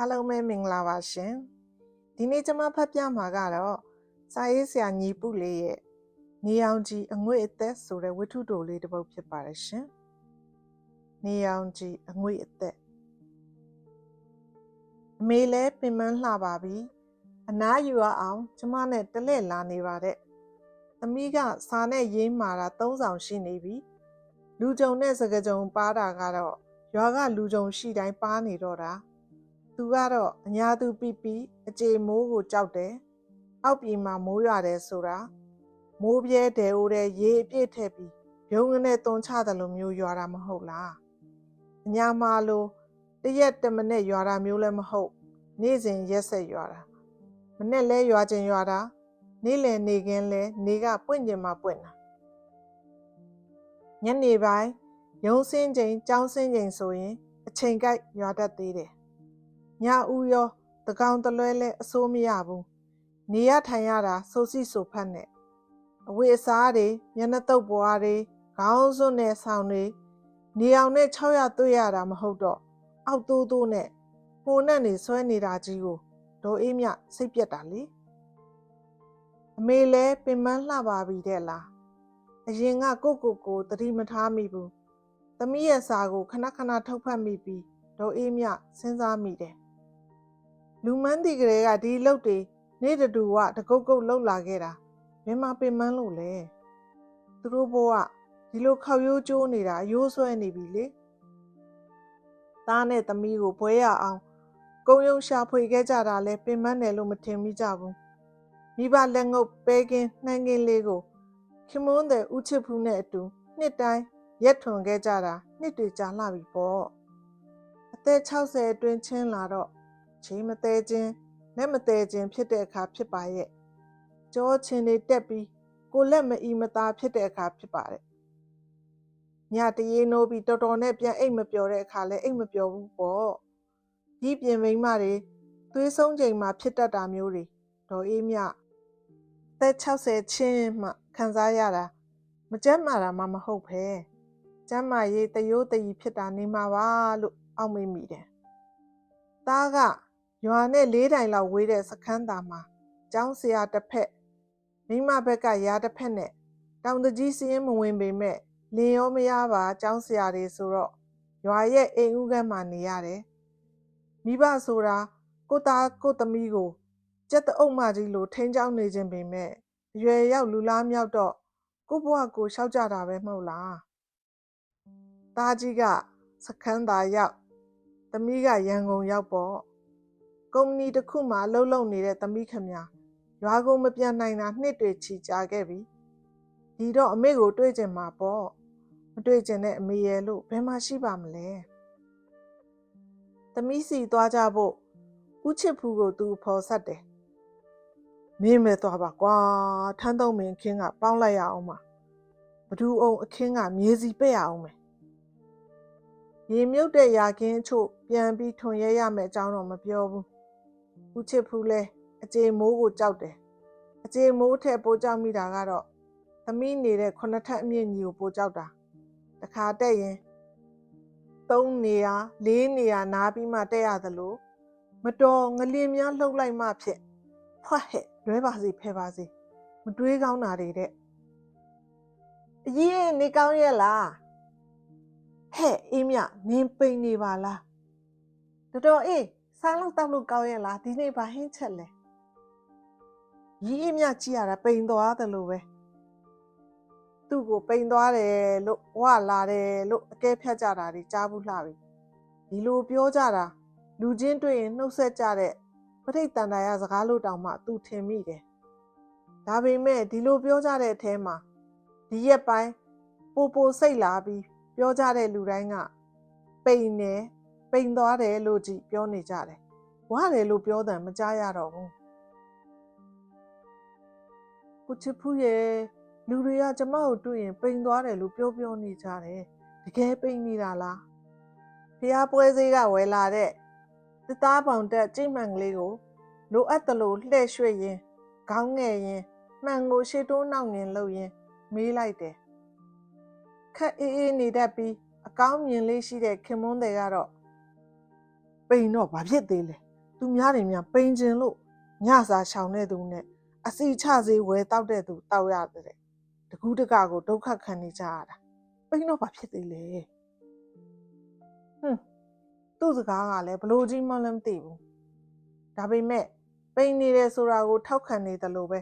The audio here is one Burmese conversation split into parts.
အားလုံးပဲမင်္ဂလာပါရှင်ဒီနေ့ကျွန်မဖတ်ပြမှာကတော့စာရေးဆရာညီပုလေးရဲ့နေအောင်ကြီးအငွေ့အသက်ဆိုတဲ့ဝတ္ထုတိုလေးတစ်ပုဒ်ဖြစ်ပါတယ်ရှင်နေအောင်ကြီးအငွေ့အသက်အမေလဲပင်မလှပါပြီအနားယူရအောင်ကျမနဲ့တလဲ့လာနေပါတဲ့သမီးကစာနဲ့ရေးမာတာ၃ဆောင်ရှိနေပြီလူကြုံနဲ့စကားကြုံပါတာကတော့ရွာကလူကြုံရှိတိုင်းပါနေတော့တာ သူကတော့အညာသူပြပီအကြေမိုးကိုကြောက်တယ်။အောက်ပြည်မှာမိုးရွာတယ်ဆိုတာမိုးပြဲတယ်ဦးတဲ့ရေအပြည့်ထည့်ပြီးရုံငနဲ့သွန်ချတယ်လို့မျိုးရွာတာမဟုတ်လား။အညာမှာလို့တရက်တစ်မိနစ်ရွာတာမျိုးလည်းမဟုတ်နေ့စဉ်ရက်ဆက်ရွာတာမနေ့လဲရွာခြင်းရွာတာနေ့လယ်နေခင်းလဲနေကပွင့်ကျင်မှပွင့်တာညနေပိုင်းရုံးစင်းချိန်ကြောင်းစင်းချိန်ဆိုရင်အချိန်ကိုက်ရွာတတ်သေးတယ် ညဦးရောတကောင်တလွဲလဲအစိုးမရဘူးနေရထိုင်ရတာစိုးစီဆိုဖတ်နဲ့အဝိအစားတွေမျက်နှာတုပ်ပွားတွေခေါင်းစွန်းနဲ့ဆောင်းတွေနေအောင်နဲ့600တွေ့ရတာမဟုတ်တော့အောက်တိုးတိုးနဲ့ဟိုနဲ့နေဆွဲနေတာကြီးကိုဒေါ်အေးမြစိတ်ပြက်တာလေအမေလဲပင်မလှပါပြီတဲ့လားအရင်ကကိုကိုကိုတတိမထားမိဘူးသမီးရဲ့စာကိုခဏခဏထုတ်ဖတ်မိပြီးဒေါ်အေးမြစဉ်းစားမိတယ် လူမန်းတီကလေးကဒီအလုပ်တွေနေ့တတူကတကုတ်ကုတ်လှုပ်လာခဲ့တာဘယ်မှာပင်မလို့လဲသူတို့ဘဝဒီလိုခောက်ရိုးကျိုးနေတာအရိုးဆွဲနေပြီလေသားနဲ့သမီးကိုဘွဲရအောင်ကုံယုံရှာဖွေခဲ့ကြတာလဲပင်မတယ်လို့မထင်မိကြဘူးမိဘလက်ငုပ်ပဲကင်းနှမ်းကင်းလေးကိုခင်မွန်းတဲ့ဥချစ်ဖူးနဲ့အတူနှစ်တိုင်းရက်ထွန်ခဲ့ကြတာနှစ်တွေကြာလှပြီပေါ့အသက်60အတွင်းချင်းလာတော့ ချိန်မသေးခြင်းလက်မသေးခြင်းဖြစ်တဲ့အခါဖြစ်ပါရဲ့ကြောချင်းတွေတက်ပြီးကိုလက်မအီမသားဖြစ်တဲ့အခါဖြစ်ပါတယ်ညတရေနိုးပြီးတော်တော်နဲ့ပြန်အိတ်မပျော်တဲ့အခါလဲအိတ်မပျော်ဘူးပေါ့ဒီပြင်မိန်းမတွေသွေးဆုံးချိန်မှာဖြစ်တတ်တာမျိုးတွေဒေါ်အေးမြသက်60ချင်းမှခံစားရတာမကြမ်းမာတာမှမဟုတ်ဖဲကျမ်းမာရေးတရိုးတရီဖြစ်တာနေမှာပါလို့အောက်မေ့မိတယ်သားက ရွာနဲ့လေးတိုင်လောက်ဝေးတဲ့စခန်းသားမှာကျောင်းဆရာတစ်ဖက်မိမဘက်ကရာတစ်ဖက်နဲ့တောင်တကြီးစင်းမဝင်ပေမဲ့လင်ရောမရပါကျောင်းဆရာတွေဆိုတော့ရွာရဲ့အိမ်ဦးကမ်းမှာနေရတယ်မိဘဆိုတာကိုသားကိုသမီးကိုကြက်တအုပ်မကြီးလိုထိန်းချောင်းနေခြင်းပေမဲ့အရွယ်ရောက်လူလားမြောက်တော့ကိုဘွားကိုရှောက်ကြတာပဲမဟုတ်လားသားကြီးကစခန်းသားရောက်သမီးကရန်ကုန်ရောက်ပေါ့ ကုမ္ပဏီတစ်ခုမှာအလုပ်လုပ်နေတဲ့သမီးခင်ဗျာရွာကိုမပြန်နိုင်တာနှစ်တွေချီကြာခဲ့ပြီဒီတော့အမေကိုတွေ့ကျင်မှာပေါ့မတွေ့ကျင်တဲ့အမေရဲ့လို့ဘယ်မှာရှိပါမလဲသမီးစီသွားကြဖို့ဦးချစ်ဖူးကိုသူဖော်ဆက်တယ်မင်းမဲသွားပါကွာထန်းသုံးမင်းအခင်းကပေါင်းလိုက်ရအောင်ပါဘဒူအောင်အခင်းကမြေစီပက်ရအောင်မယ်ရေမြုပ်တဲ့ရာခင်းအချို့ပြန်ပြီးထွန်ရဲရမယ်အကြောင်းတော့မပြောဘူး။ ဦးချစ်ဖူးလဲအကျေမိုးကိုကြောက်တယ်။အကျေမိုးထက်ပိုကြောက်မိတာကတော့သမီးနေတဲ့ခုနှစ်ထပ်အမြင့်ကြီးကိုပိုကြောက်တာ။တခါတက်ရင်သုံးနေရလေးနေရနားပြီးမှတက်ရသလိုမတော်ငလင်းများလှုပ်လိုက်မှဖြစ်ဖွက်ဟဲ့လွဲပါစီဖဲပါစီမတွေးကောင်းတာတွေတဲ့အရင်နေကောင်းရဲ့လားဟဲ့အေးမြနင်းပိန်နေပါလားတော်တော်အေး စားလို့တောက်လို့ကောင်းရဲ့လားဒီနေ့ဘာဟင်းချက်လဲရီးအေးမြကြည့်ရတာပိန်သွားတယ်လို့ပဲသူ့ကိုပိန်သွားတယ်လို့ဝလာတယ်လို့အကဲဖြတ်ကြတာတွေကြားဘူးလှပြီဒီလိုပြောကြတာလူချင်းတွေ့ရင်နှုတ်ဆက်ကြတဲ့ပဋိသန္ဓာရစကားလို့တောင်မှသူထင်မိတယ်ဒါပေမဲ့ဒီလိုပြောကြတဲ့အထဲမှာဒီရက်ပိုင်းပိုပိုစိတ်လာပြီးပြောကြတဲ့လူတိုင်းကပိန်တယ် ပိန်သွားတယ်လို့ကြည့်ပြောနေကြတယ်။ဝရတယ်လို့ပြောတယ်မကြားရတော့ဘူး။ကိုချစ်ဖူးရဲ့လူတွေကကျမကိုတွေ့ရင်ပိန်သွားတယ်လို့ပြောပြောနေကြတယ်။တကယ်ပိန်နေတာလား။ဖះပွဲစည်းကဝယ်လာတဲ့တသားပေါင်တက်ကြိတ်မှန်ကလေးကိုလိုအပ်တယ်လို့လှည့်ရွှေ့ရင်ခေါင်းငယ်ရင်မှန်ကိုရှေ့တိုးနောက်ငင်လှုပ်ရင်မေးလိုက်တယ်ခက်အေးအေးနေတတ်ပြီးအကောင်းမြင်လေးရှိတဲ့ခင်မွန်းတွေကတော့ ပိန်တော့ဘာဖြစ်သေးလဲသူများတွေများပိန်ကျင်လို့ညစာရှောင်တဲ့သူနဲ့အစီချစေးဝဲတောက်တဲ့သူတောက်ရတယ်တဲ့တကူးတကကိုဒုက္ခခံနေကြရတာပိန်တော့ဘာဖြစ်သေးလဲဟွန်းသူ့စကားကလည်းဘလို့ကြီးမှလည်းမသိဘူးဒါပေမဲ့ပိန်နေတယ်ဆိုတာကိုထောက်ခံနေတယ်လို့ပဲ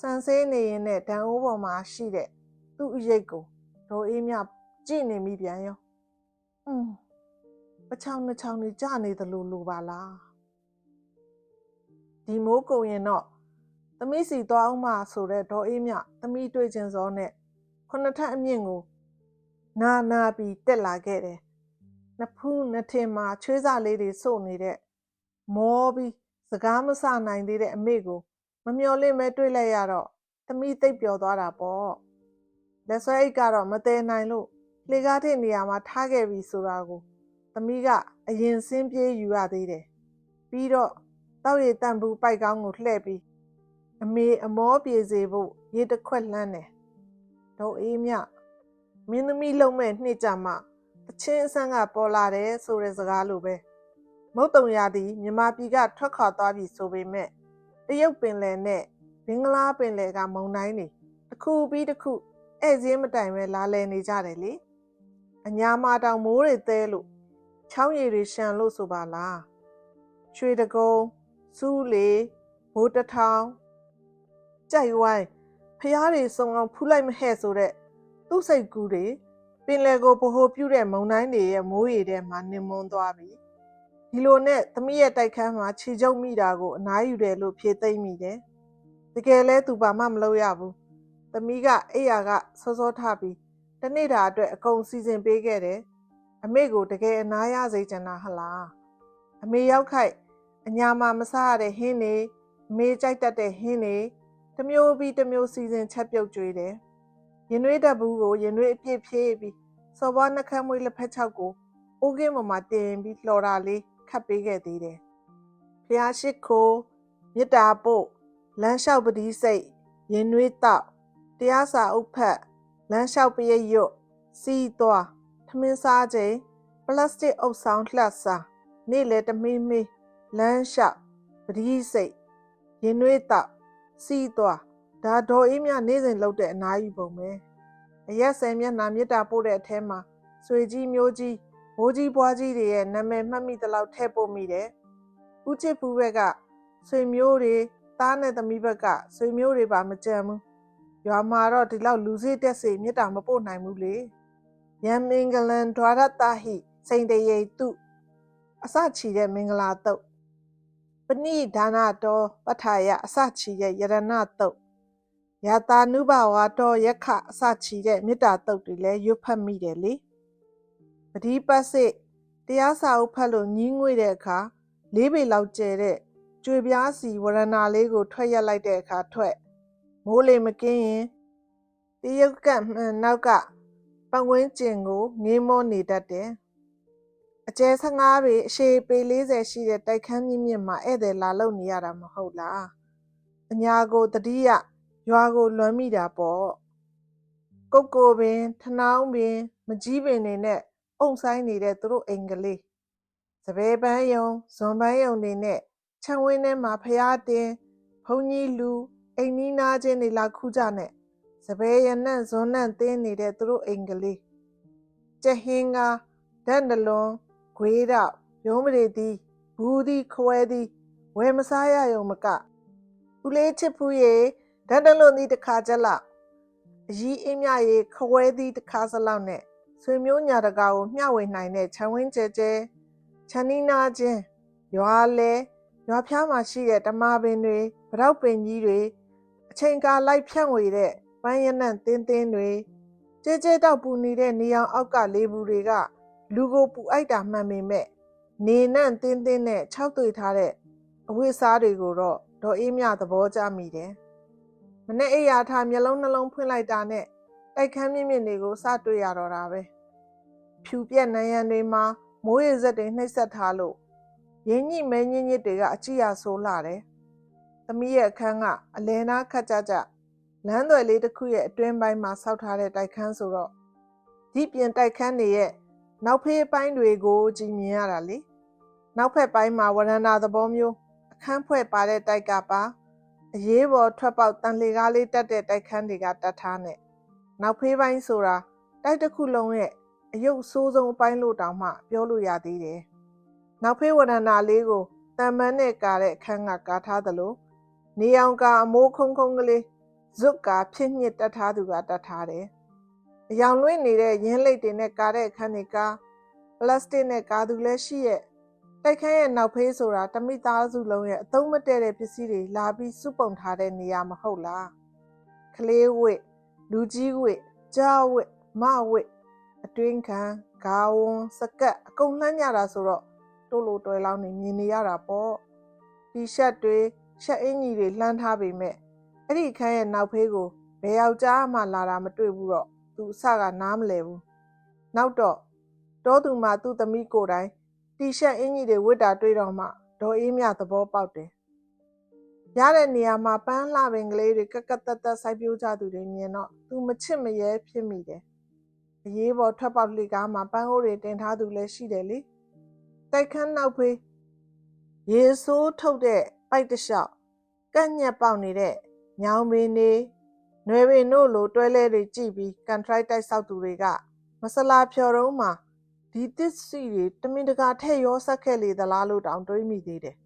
စံဆေးနေရင်နဲ့ဒန်အိုးပေါ်မှာရှိတဲ့သူ့အရိတ်ကိုဒေါ်အေးမြကြည့်နေမိပြန်ရောอืม ပချောင်းနှချောင်းနေကြနေတယ်လို့လိုပါလားဒီမိုးကုံရင်တော့သမီးစီသွားအောင်မဆိုတဲ့ဒေါ်အေးမြသမီးတွေ့ချင်းစောနဲ့ခုနှစ်ထပ်အမြင့်ကိုနာနာပြီးတက်လာခဲ့တယ်နှစ်ဖူးနှစ်ထင်မှာချွေးစားလေးတွေစုပ်နေတဲ့မောပြီးစကားမဆနိုင်သေးတဲ့အမေကိုမမျော်လင့်မဲတွေ့လိုက်ရတော့သမီးသိပ်ပျော်သွားတာပေါ့လက်ဆွဲအိတ်ကတော့မတည်နိုင်လို့လေကားတဲ့နေရာမှာထားခဲ့ပြီဆိုတာကို သမီးကအရင်စင်းပြေးယူရသေးတယ်ပြီးတော့တောက်ရည်တန့်ဘူးပိုက်ကောင်းကိုလှည့်ပြီးအမေအမောပြေစေဖို့ရေတစ်ခွက်လှမ်းတယ်တော့အေးမြမင်းသမီးလုံးမဲ့နှစ်ကြမှာတချင်းအဆန်းကပေါ်လာတယ်ဆိုတဲ့စကားလိုပဲမုတ်တုံရသည်မြမပြည်ကထွက်ခွာသွားပြီဆိုပေမဲ့တရုတ်ပင်လယ်နဲ့ဘင်္ဂလားပင်လယ်ကမုန်တိုင်းတွေတစ်ခုပြီးတစ်ခုဧည့်စင်းမတိုင်ပဲလာလည်နေကြတယ်လေအညာမာတောင်မိုးတွေသဲလို့ ချောင်းရည်တွေရှန်လို့ဆိုပါလားရွှေတကုံစူးလေဘိုးတထောင်ကြိုက်ဝိုင်းဖျားတွေစုံအောင်ဖူးလိုက်မဟဲ့ဆိုတဲ့သူ့စိတ်ကူးတွေပင်လယ်ကိုဗဟိုပြုတဲ့မုန်တိုင်းတွေရဲ့မိုးရေထဲမှာနင်မွန်းသွားပြီဒီလိုနဲ့သမီးရဲ့တိုက်ခန်းမှာခြေကျုပ်မိတာကိုအနားယူတယ်လို့ဖြေသိမ့်မိတယ်တကယ်လဲသူဘာမှမလုပ်ရဘူးသမီးကအိယာကစောစောထပြီးတနေ့တာအတွက်အကုန်စီစဉ်ပေးခဲ့တယ် အမေကိုတကယ်အနားရစေချင်တာဟလားအမေရောက်ခိုက်အညာမှာမစားရတဲ့ဟင်းနေအမေကြိုက်တတ်တဲ့ဟင်းနေတစ်မျိုးပြီးတစ်မျိုးစီစဉ်ချက်ပြုတ်ကြွေးတယ်ရင်နွေးတက်ဘူးကိုရင်နွေးအပြည့်ဖြည့်ပြီးစော်ဘွားနှက်ခမ်းမွေးလက်ဖက်ချောက်ကိုအိုးကင်းပေါ်မှာတင်ပြီးလှော်တာလေးခတ်ပေးခဲ့သေးတယ်ဖျားရှိခိုးမြစ်တာပို့လမ်းလျှောက်ပတိစိတ်ရင်နွေးတောက်တရားစာအုပ်ဖက်လမ်းလျှောက်ပရိတ်ရွတ်စီးသွားထ မင်းစားချိန်ပလတ်စတစ်အုပ်ဆောင်လှစာနေ့လေတမင်းမင်းလမ်းလျှောက်ပတိစိတ်ရင်နွေးတောက်စီးသွားဒါဒေါ်အေးမြနေ့စဉ်လုပ်တဲ့အနားယူပုံပဲအရက်ဆယ်မျက်နှာမြစ်တာပို့တဲ့အထဲမှာဆွေကြီးမျိုးကြီးဘိုးကြီးဘွားကြီးတွေရဲ့နာမည်မှတ်မိသလောက်ထည့်ပို့မိတယ်။ဦးချစ်ဖူးဘက်ကဆွေမျိုးတွေသားနဲ့သမီးဘက်ကဆွေမျိုးတွေပါမကြံဘူး။ရွာမှာတော့ဒီလောက်လူစေးတက်စေမြစ်တာမပို့နိုင်ဘူးလေ။ ရန်မင်္ဂလန်ဒွါရတာဟိစိန်တရေတုအစချီတဲ့မင်္ဂလာတုတ်ပဏိဒါနတော်ပဋ္ဌာယအစချီရဲ့ယရဏတုတ်ယတာနုဘဝတော်ယက္ခအစချီတဲ့မေတ္တာတုတ်တွေလည်းရွတ်ဖတ်မိတယ်လေပတိပတ်စစ်တရားစာအုပ်ဖတ်လို့ညင်းငွေတဲ့အခါလေးပေလောက်ကျဲတဲ့ကြွေပြားစီဝရဏလေးကိုထွက်ရက်လိုက်တဲ့အခါထွက်မိုးလေမကင်းရင်တရုတ်ကမှန်နောက်က ပတ်ဝန်းကျင်ကိုငေးမောနေတတ်တယ်အကျဲ15ပေအရှည်ပေ40ရှိတဲ့တိုက်ခန်းမြင့်မြင့်မှာဧည့်သည်လာလုံနေရတာမဟုတ်လားအညာကိုတတိယရွာကိုလွမ်းမိတာပေါ့ကုတ်ကိုပင်ထနောင်းပင်မကြီးပင်တွေနဲ့အုံဆိုင်နေတဲ့သူတို့အိမ်ကလေးစပယ်ပန်းယုံဇွန်ပန်းယုံတွေနဲ့ခြံဝင်းထဲမှာဖျားတင်ဘုံကြီးလူအိမ်နီးနားချင်းတွေလာခူးကြနဲ့ စပယ်ရနန့်ဇွန်နန့်တင်းနေတဲ့သူတို့အိမ်ကလေးကျဟင်းကဒန်ဒလွန်ဂွေးတော့ရုံးမရီသည်ဘူးသည်ခွဲသည်ဝယ်မစားရယုံမကဦးလေးချစ်ဖူးရေဒန်ဒလွန်သည်တစ်ခါကြလောက်အကြီးအင်းမြရေခွဲသည်တစ်ခါစလောက်နဲ့ဆွေမျိုးညာတကာကိုမျှဝေနိုင်တဲ့ခြံဝင်းကျဲကျဲခြံနီးနာချင်းရွာလဲရွာဖျားမှာရှိတဲ့တမာပင်တွေဗရောက်ပင်ကြီးတွေအချိန်ကာလိုက်ဖြန့်ဝေတဲ့ ပန်းရနံ့တင်းတင်းတွေကျဲကျဲတောက်ပူနေတဲ့နေအောင်အောက်ကလေးဘူးတွေက လူကိုပူအိုက်တာမှန်ပေမဲ့နေနံ့တင်းတင်းနဲ့ခြောက်တွေ့ထားတဲ့အဝိစားတွေကိုတော့ဒေါ်အေးမြသဘောကျမိတယ်။မနဲ့အိယာထားမျက်လုံးနှလုံးဖွင့်လိုက်တာနဲ့တိုက်ခန်းမြင့်မြင့်တွေကိုစတွေ့ရတော့တာပဲ။ဖြူပြက်နံရံတွေမှာမိုးရေစက်တွေနှိပ်စက်ထားလို့ရင်းညိမဲညင်းညစ်တွေကအကြည့်ရဆိုးလာတယ်။သမီးရဲ့အခန်းကအလဲနာခတ်ကြကြ လမ်းသွယ်လေးတစ်ခုရဲ့အတွင်းပိုင်းမှာဆောက်ထားတဲ့တိုက်ခန်းဆိုတော့ဒီပြင်တိုက်ခန်းတွေရဲ့နောက်ဖေးပိုင်းတွေကိုကြည်မြင်ရတာလေနောက်ဖက်ပိုင်းမှာဝရဏာသဘောမျိုးအခန်းဖွဲ့ပါတဲ့တိုက်ကပါအရေးပေါ်ထွက်ပေါက်တန်လေကားလေးတက်တဲ့တိုက်ခန်းတွေကတတ်ထားနဲ့နောက်ဖေးပိုင်းဆိုတာတိုက်တစ်ခုလုံးရဲ့အယုတ်ဆိုးဆုံးအပိုင်းလို့တောင်မှပြောလို့ရသေးတယ်။နောက်ဖေးဝရဏာလေးကိုတန်မန်းနဲ့ကာတဲ့အခန်းကကာထားသလိုနေအောင်ကအမိုးခုံခုံကလေး ဇွတ်ကာဖြစ်ညစ်တက်ထားသူကတက်ထားတယ်။အယောင်လွင့်နေတဲ့ရင်းလိတ်တွေနဲ့ကာတဲ့အခန်းတွေကပလတ်စတစ်နဲ့ကာသူလည်းရှိရဲ့တိုက်ခန်းရဲ့နောက်ဖေးဆိုတာတမိသားစုလုံးရဲ့အသုံးမတည့်တဲ့ပစ္စည်းတွေလာပြီးစုပုံထားတဲ့နေရာမဟုတ်လား။ကလေးဝစ်လူကြီးဝစ်ကြားဝစ်မဝစ်အတွင်းခံဂါဝွန်စကတ်အကုန်လှမ်းကြတာဆိုတော့တို့လိုတွဲလောင်းနေမြင်နေရတာပေါ့တီရှပ်တွေရှက်အင်ကြီးတွေလှမ်းထားပေမဲ့ အဲ့ဒီခန်းရဲ့နောက်ဖေးကိုဘယ်ယောက်ျားမှလာတာမတွေ့ဘူးတော့သူအစကနားမလဲဘူးနောက်တော့တောသူမှသူ့သမီးကိုယ်တိုင်တီရှပ်အင်ကြီးတွေဝတ်တာတွေ့တော့မှဒေါ်အေးမြသဘောပေါက်တယ်ရတဲ့နေရာမှာပန်းလှပင်ကလေးတွေကက်ကက်တက်တက်စိုက်ပျိုးကြသူတွေမြင်တော့သူမချစ်မရဲဖြစ်မိတယ်အရေးပေါ်ထွက်ပေါက်လေကားမှာပန်းဟိုးတွေတင်ထားသူလည်းရှိတယ်လေတိုက်ခန်းနောက်ဖေးရေဆိုးထုတ်တဲ့ပိုက်တစ်လျှောက်ကန့်ညက်ပေါက်နေတဲ့ ညောင်ပင်တွေနွယ်ပင်တို့လိုတွဲလဲတွေကြည့်ပြီးကန်ထရိုက်တိုက်ဆောက်သူတွေကမဆလာဖြော်တော့မှဒီသစ်စီတွေတမင်တကာထည့်ရောဆက်ခဲ့လေသလားလို့တောင်တွေးမိသေးတယ်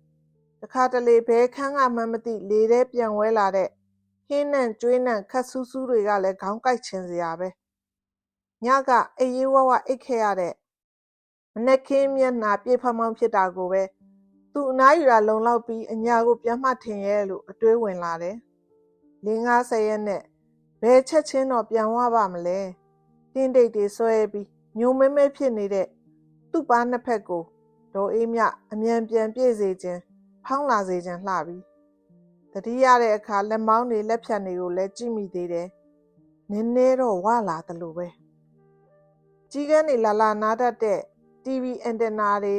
တခါတလေဘဲခန်းကမှန်းမသိလေထဲပြန်ဝဲလာတဲ့ဟင်းနဲ့ကျွေးနဲ့ခတ်ဆူးဆူးတွေကလည်းခေါင်းကိုက်ချင်စရာပဲညကအေးရေးဝဝအိတ်ခဲ့ရတဲ့မနေ့ကင်းမျက်နှာပြေဖမောင်းဖြစ်တာကိုပဲသူအနားယူတာလုံလောက်ပြီးအညာကိုပြန်မှထင်ရဲ့လို့အတွေးဝင်လာတယ် လင်း90ရက်နဲ့ဘယ်ချက်ချင်းတော့ပြန်ဝပါမလဲတင်းတိတ်တွေဆွဲပြီးညုံမဲမဲဖြစ်နေတဲ့သူ့ပါနှစ်ဖက်ကိုဒေါ်အေးမြအမြန်ပြန်ပြည့်စေခြင်းဖောင်းလာစေခြင်းလှပြီးတတိရတဲ့အခါလက်မောင်းတွေလက်ဖြတ်တွေကိုလည်းကြည့်မိသေးတယ်နည်းနည်းတော့ဝလာတယ်လို့ပဲကြီးကန်းနေလာလာနားတတ်တဲ့ TV အန်တနာတွေ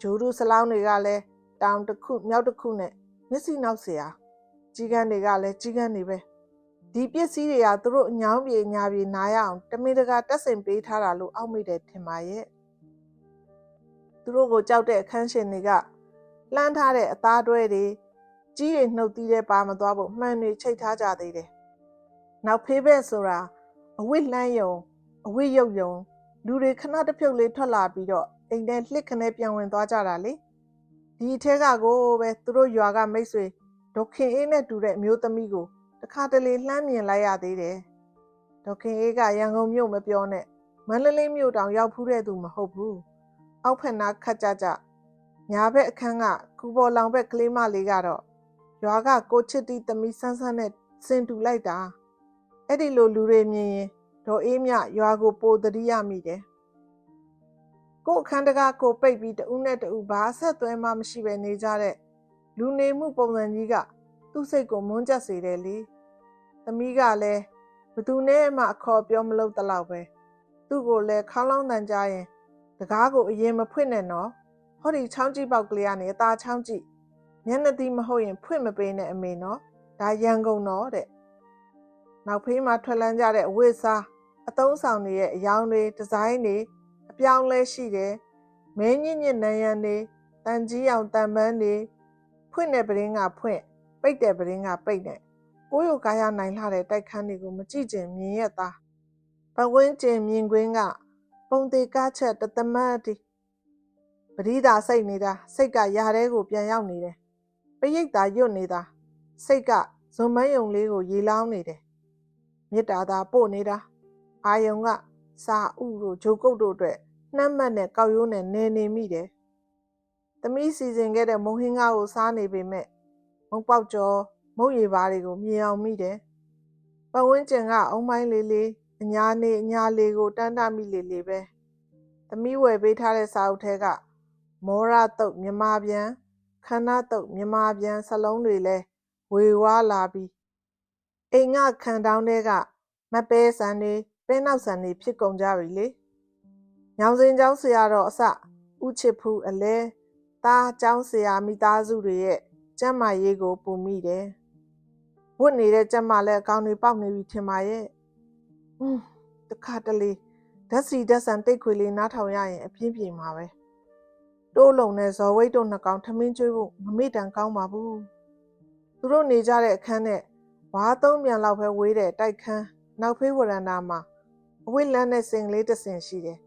ဂျိုးဒူစလောင်းတွေကလည်းတောင်တစ်ခုမြောက်တစ်ခုနဲ့မျက်စိနောက်เสีย ကြီးကန်းတွေကလည်းကြီးကန်းတွေပဲဒီပစ္စည်းတွေကသူတို့အညောင်းပြေညာပြေနားရအောင်တမင်တကာတက်ဆင်ပေးထားတာလို့အောက်မိတယ်ထင်ပါရဲ့သူတို့ကိုကြောက်တဲ့အခန်းရှင်တွေကလှမ်းထားတဲ့အသားတွဲတွေကြီးတွေနှုတ်သီးတဲ့ပါမသွားဖို့မှန်တွေချိတ်ထားကြသေးတယ်နောက်ဖေးဘက်ဆိုတာအဝစ်လှမ်းယုံအဝစ်ရုပ်ယုံလူတွေခဏတစ်ဖြုတ်လေးထွက်လာပြီးတော့အိမ်ထဲလှစ်ခနဲပြန်ဝင်သွားကြတာလေဒီအထက်ကကိုပဲသူတို့ရွာကမိတ်ဆွေ ဒေါခင်အေးနဲ့တူတဲ့အမျိုးသမီးကိုတခါတလေလှမ်းမြင်လိုက်ရသေးတယ်ဒေါခင်အေးကရန်ကုန်မြို့မပြောနဲ့မန္တလေးမြို့တောင်ရောက်ဖူးတဲ့သူမဟုတ်ဘူးအောက်ဖက်နားခတ်ကြကြညာဘက်အခန်းကကူပေါ်လောင်ဘက်ကလေးမလေးကတော့ရွာကကိုချစ်တီသမီးဆန်းဆန်းနဲ့စင်တူလိုက်တာအဲ့ဒီလိုလူတွေမြင်ရင်ဒေါ်အေးမြရွာကိုပိုတတိယမိတယ်ကို့အခန်းတကားကိုပိတ်ပြီးတဦးနဲ့တဦးဘာဆက်သွဲမှမရှိပဲနေကြတဲ့ လူနေမှုပုံစံကြီးကသူ့စိတ်ကိုမွန်းကျက်စေတယ်လေသမီးကလည်းဘသူနဲ့မှအခေါ်ပြောမလို့တလောက်ပဲသူ့ကိုလည်းခေါင်းလောင်းတန်ကြရင်တကားကိုအရင်မဖွင့်နဲ့နော်ဟောဒီချောင်းကြည့်ပေါက်ကလေးကနေအသားချောင်းကြည့်မျက်နှာသီးမဟုတ်ရင်ဖွင့်မပေးနဲ့အမေနော်ဒါရန်ကုန်တော့တဲ့နောက်ဖေးမှာထွက်လန်းကြတဲ့အဝတ်စားအသုံးဆောင်တွေရဲ့အယောင်တွေဒီဇိုင်းတွေအပြောင်းလဲရှိတယ်။မဲညစ်ညစ်နန်းရံတွေတန်ကြီးအောင်တန်ပန်းတွေ ဖွင့်တဲ့ပရင်းကဖွင့်ပိတ်တဲ့ပရင်းကပိတ်နဲ့ကိုယ်ရကားရနိုင်လာတဲ့တိုက်ခန်းတွေကိုမကြည့်ကျင်မြင်ရသားပဝင်းကျင်မြင်ကွင်းကပုံသေးကားချက်တသမတ်တီပရိဒါစိတ်နေတာစိတ်ကຢာထဲကိုပြန်ရောက်နေတယ်ပရိတ်သာရွတ်နေတာစိတ်ကဇွန်မယုံလေးကိုရေလောင်းနေတယ်မေတ္တာသာပို့နေတာအာယုံကစာဥတို့ဂျိုကုတ်တို့အတွက်နှမ်းမှတ်နဲ့ကောက်ရိုးနဲ့နေနေမိတယ်။ သမီးစီစဉ်ခဲ့တဲ့မုံဟင်းကားကိုစားနေပေမဲ့မုံပေါက်ကျော်မုတ်ရီပါးတွေကိုမြင်အောင်မိတယ်။ပဝင်းကျင်ကအုံမိုင်းလေးလေးအညာနေအညာလေးကိုတန်းတမိလေးလေးပဲ။သမီးဝယ်ပေးထားတဲ့စာအုပ်ထဲကမောရတုတ်မြမပြန်ခန္ဓာတုတ်မြမပြန်စလုံးတွေလဲဝေဝါလာပြီးအိမ်ကခံတောင်းတဲ့ကမပဲဆန်တွေပဲနောက်ဆန်တွေဖြစ်ကုန်ကြပြီလေ။ညောင်စင်ကျောင်းဆရာတော်အစဥချစ်ဖူးအလဲ သားကျောင်းဆရာမိသားစုတွေရဲ့ကျမ်းမာရေးကိုပူမိတယ်။ဝတ်နေတဲ့ကျမ်းမာလည်းအကောင်းတွေပေါက်နေပြီထင်ပါရဲ့။อืมတခါတလေဓာတ်စီဓာတ်ဆန်တိတ်ခွေလေးနားထောင်ရရင်အပြင်းပြေမှာပဲတိုးလုံနဲ့ဇော်ဝိတ်တို့နှစ်ကောင်ထမင်းကျွေးဖို့မမေ့တန်ကောင်းပါဘူးသူတို့နေကြတဲ့အခန်းနဲ့ဝါးသုံးမြန်လောက်ပဲဝေးတဲ့တိုက်ခန်းနောက်ဖေးဝရန္တာမှာအဝိလန်းတဲ့စင်ကလေးတစ်စင်ရှိတယ်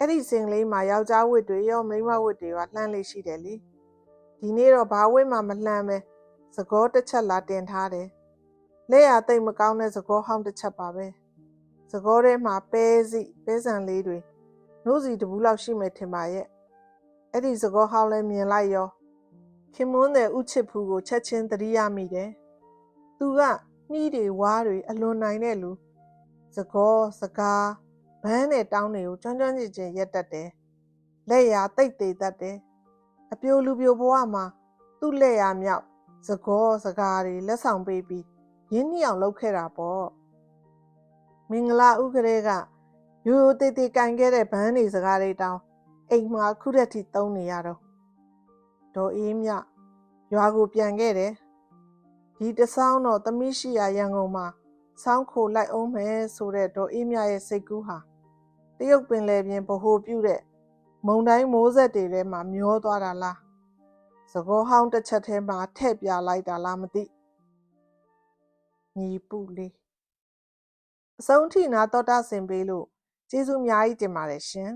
အဲ့ဒီစင်ကလေးမှာယောက်ျားဝတ်တွေရောမိန်းမဝတ်တွေရောလှမ်းလေးရှိတယ်လေဒီနေ့တော့ဘာဝတ်မှမလှမ်းပဲသကောတစ်ချက်လာတင်ထားတယ်လက်ရသိမ့်မကောင်းတဲ့သကောဟောင်းတစ်ချက်ပါပဲသကောထဲမှာပဲစီပဲဆန်လေးတွေနှုတ်စီတဘူးလောက်ရှိမယ်ထင်ပါရဲ့အဲ့ဒီစကောဟောင်းလဲမြင်လိုက်ရောခင်မွန်းတဲ့ဥချစ်ဖူးကိုချက်ချင်းသတိရမိတယ်။သူကနှီးတွေဝါးတွေအလွန်နိုင်တဲ့လူစကောစကား ဘန်းနဲ့တောင်းတွေကိုကျွမ်းကျွမ်းကျင်ကျင်ရက်တတ်တယ်။လက်ရာတိတ်သေးတတ်တယ်။အပြိုလူပြိုဘဝမှာသူ့လက်ရာမြောက်စကောစကားတွေလက်ဆောင်ပေးပြီးရင်းနှီးအောင်လုပ်ခဲ့တာပေါ့။မင်္ဂလာဥကလေးကရိုးရိုးသေးသေးကင်ခဲ့တဲ့ဘန်းတွေစကားတွေတောင်းအိမ်မှာခုရက်ထိသုံးနေရတော့ဒေါ်အေးမြရွာကိုပြန်ခဲ့တယ်ဒီတဆောင်းတော့သမီးရှိရာရန်ကုန်မှာ ဆောင်းခိုလိုက်အောင်မယ်ဆိုတဲ့ဒေါ်အေးမြရဲ့စိတ်ကူးဟာတရုတ်ပင်လယ်ပြင်ဗဟိုပြုတဲ့မုံတိုင်းမိုးဆက်တွေထဲမှာမျောသွားတာလားသကောဟောင်းတစ်ချက်ထဲမှာထည့်ပြလိုက်တာလားမသိညီပုလေးအဆုံးထိနာတော်တာဆင်ပေးလို့ကျေးဇူးအများကြီးတင်ပါတယ်ရှင်